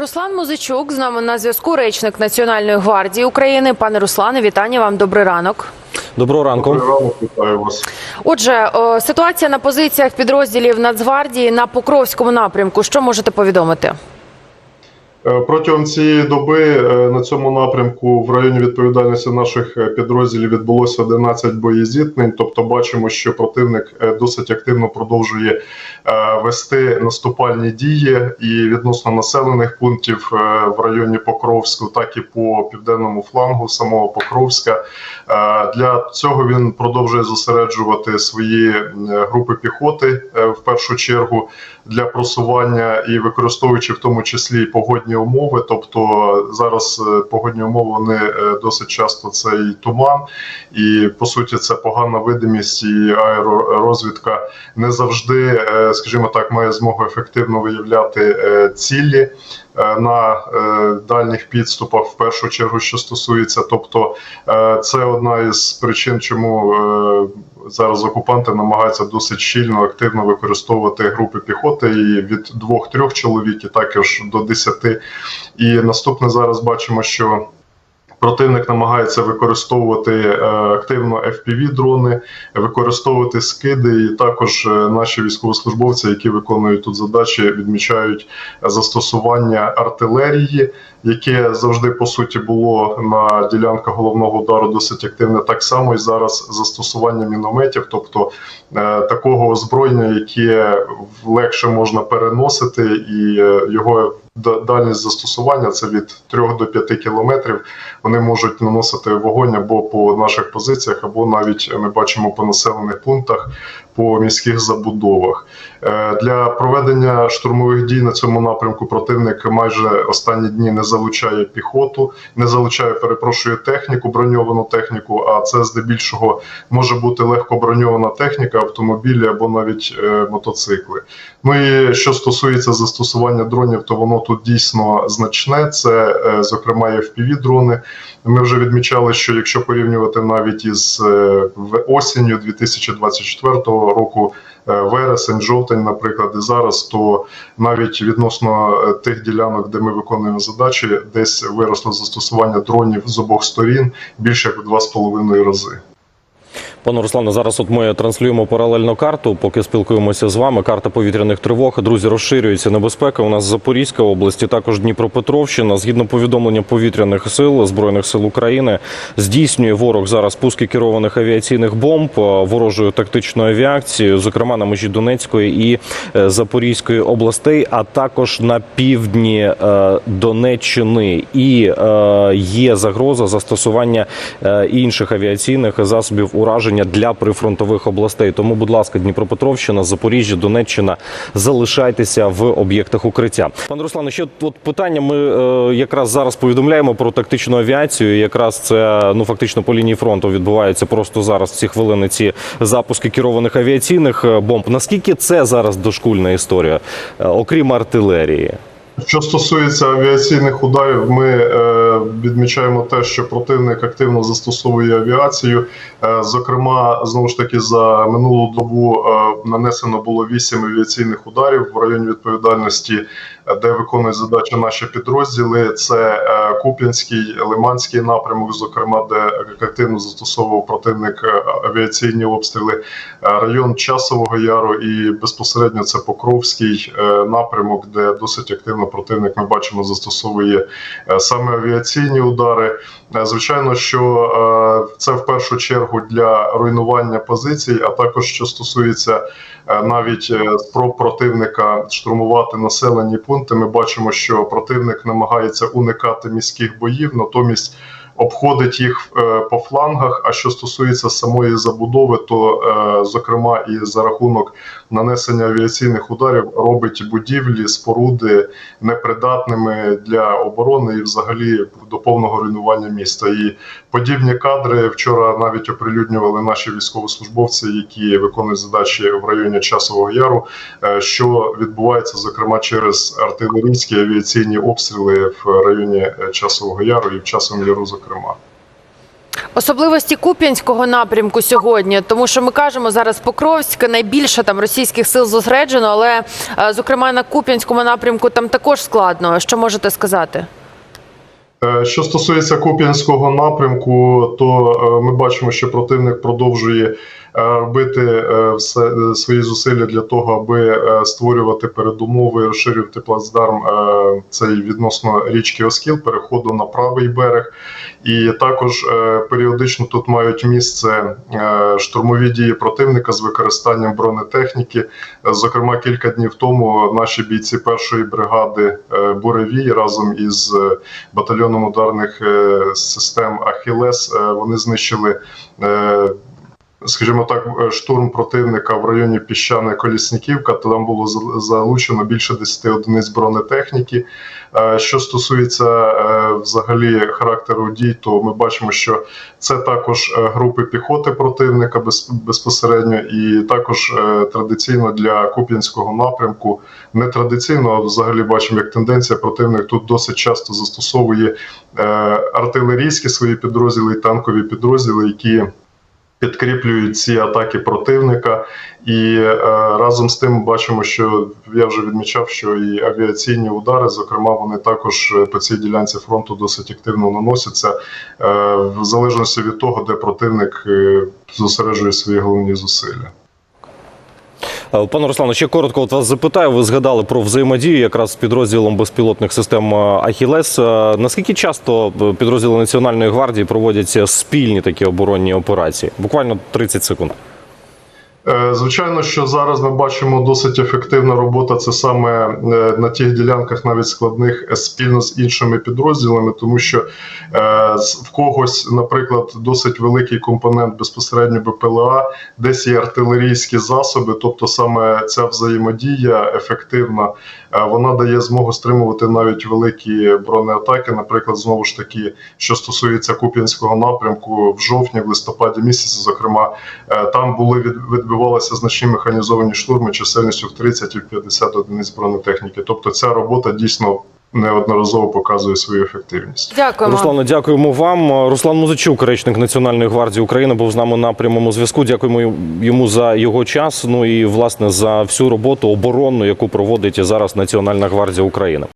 Руслан Музичук з нами на зв'язку. Речник Національної гвардії України. Пане Руслане, вітання вам. Добрий ранок. Доброго ранку. Вітаю вас. Отже, ситуація на позиціях підрозділів Нацгвардії на Покровському напрямку. Що можете повідомити? Е, Протягом цієї доби е, на цьому напрямку в районі відповідальності наших е, підрозділів відбулося 11 боєзіткнень. Тобто, бачимо, що противник досить активно продовжує вести наступальні дії і відносно населених пунктів в районі Покровську, так і по південному флангу самого Покровська. Для цього він продовжує зосереджувати свої групи піхоти в першу чергу для просування і використовуючи в тому числі і погодні умови. Тобто зараз е, погодні умови вони е, досить часто це і туман, і по суті це погана видимість і аеророзвідка не завжди, е, скажімо так, має змогу ефективно виявляти цілі. На дальніх підступах, в першу чергу, що стосується, тобто це одна із причин, чому зараз окупанти намагаються досить щільно активно використовувати групи піхоти і від двох-трьох чоловік, і також до десяти. І наступне зараз бачимо, що. Противник намагається використовувати е, активно fpv дрони, використовувати скиди, і також е, наші військовослужбовці, які виконують тут задачі, відмічають застосування артилерії, яке завжди по суті було на ділянках головного удару досить активне. Так само і зараз застосування мінометів, тобто е, такого озброєння, яке легше можна переносити, і е, його дальність застосування це від 3 до 5 кілометрів. Вони можуть наносити вогонь або по наших позиціях, або навіть ми бачимо по населених пунктах, по міських забудовах. Е, Для проведення штурмових дій на цьому напрямку противник майже останні дні не залучає піхоту, не залучає, перепрошую, техніку, броньовану техніку. А це здебільшого може бути легко броньована техніка, автомобілі або навіть е, мотоцикли. Ну і що стосується застосування дронів, то воно тут дійсно значне. Це, е, зокрема, fpv дрони. Ми вже відмічали, що якщо порівнювати навіть із осінню 2024 року, е, вересень, жовтень, наприклад, і зараз, то навіть відносно е, тих ділянок, де ми виконуємо задачі, десь виросло застосування дронів з обох сторін більше як в два з половиною рази. Пане Руслане, зараз от ми транслюємо паралельно карту, поки спілкуємося з вами. Карта повітряних тривог. Друзі, розширюється небезпека. У нас Запорізька область, також Дніпропетровщина. Згідно повідомлення повітряних сил збройних сил України, здійснює ворог зараз пуски керованих авіаційних бомб е, ворожою тактичною авіацією, зокрема на межі Донецької і е, Запорізької областей, а також на півдні е, Донеччини. І є загроза застосування інших авіаційних засобів ураження для прифронтових областей. Тому, будь ласка, Дніпропетровщина, Запоріжжя, Донеччина, залишайтеся в об'єктах укриття. Пане Руслане, ще от питання. Ми е, якраз зараз повідомляємо про тактичну авіацію. Якраз це ну фактично по лінії фронту відбувається просто зараз в ці хвилини ці запуски керованих авіаційних е, бомб. Наскільки це зараз дошкульна історія, е, окрім артилерії? Що стосується авіаційних ударів, ми е, відмічаємо те, що противник активно застосовує авіацію. Е, зокрема, знову ж таки, за минулу добу е, нанесено було 8 авіаційних ударів в районі відповідальності, де виконують задачі наші підрозділи. Це е, Куп'янський, Лиманський напрямок, зокрема, де активно застосовував противник е, авіаційні обстріли, е, район Часового Яру і безпосередньо це Покровський е, напрямок, де досить активно противник ми бачимо застосовує е, саме авіаційні удари. Е, Звичайно, що е, це в першу чергу для руйнування позицій, а також що стосується навіть спроб противника штурмувати населені пункти. Ми бачимо, що противник намагається уникати міських боїв, натомість обходить їх по флангах. А що стосується самої забудови, то зокрема і за рахунок нанесення авіаційних ударів робить будівлі, споруди непридатними для оборони і взагалі до повного руйнування міста. І подібні кадри вчора навіть оприлюднювали наші військовослужбовці, які виконують задачі в районі Часового Яру, е, що відбувається зокрема через артилерійські авіаційні обстріли в районі е, Часового Яру і в Часовому Яру, зокрема. Особливості Куп'янського напрямку сьогодні, тому що ми кажемо зараз Покровськ найбільше там російських сил зосереджено, але е, зокрема на Куп'янському напрямку там також складно. Що можете сказати? Е, Що стосується Куп'янського напрямку, то е, ми бачимо, що противник продовжує робити е, все е, свої зусилля для того, аби е, створювати передумови, розширювати плацдарм е, цей відносно річки Оскіл, переходу на правий берег. І також е, періодично тут мають місце е, штурмові дії противника з використанням бронетехніки. Е, Зокрема, кілька днів тому наші бійці першої бригади е, Буревій разом із е, батальйоном ударних е, систем Ахілес е, вони знищили. Скажімо так, е, штурм противника в районі піщане Колісніківка, то там було залучено більше 10 одиниць бронетехніки. Е, Що стосується е, взагалі характеру дій, то ми бачимо, що це також групи піхоти противника безпосередньо, і також традиційно для Куп'янського напрямку не традиційно, а взагалі бачимо, як тенденція противник тут досить часто застосовує артилерійські свої підрозділи і танкові підрозділи, які підкріплюють ці атаки противника. І е, разом з тим бачимо, що я вже відмічав, що і авіаційні удари, зокрема, вони також е, по цій ділянці фронту досить активно наносяться, е, в залежності від того, де противник е, зосереджує свої головні зусилля. Е, Пане Руслане, ще коротко от вас запитаю. Ви згадали про взаємодію якраз з підрозділом безпілотних систем е, Ахілес. Е, Наскільки часто підрозділи Національної гвардії проводяться спільні такі оборонні операції? Буквально 30 секунд. Е, Звичайно, що зараз ми бачимо досить ефективна робота. Це саме е, на тих ділянках, навіть складних, е, спільно з іншими підрозділами, тому що в когось, наприклад, досить великий компонент безпосередньо БПЛА, десь є артилерійські засоби, тобто саме ця взаємодія ефективна, вона дає змогу стримувати навіть великі бронеатаки. Наприклад, знову ж таки, що стосується Куп'янського напрямку, в жовтні, в листопаді місяці, зокрема, Там були від, відбувалися значні механізовані штурми чисельністю в 30 і в 50 одиниць бронетехніки. Тобто ця робота дійсно неодноразово показує свою ефективність. Дякуємо. Руслане, дякуємо вам. Руслан Музичук, речник Національної гвардії України, був з нами на прямому зв'язку. Дякуємо йому за його час. Ну і власне за всю роботу оборонну, яку проводить зараз Національна гвардія України.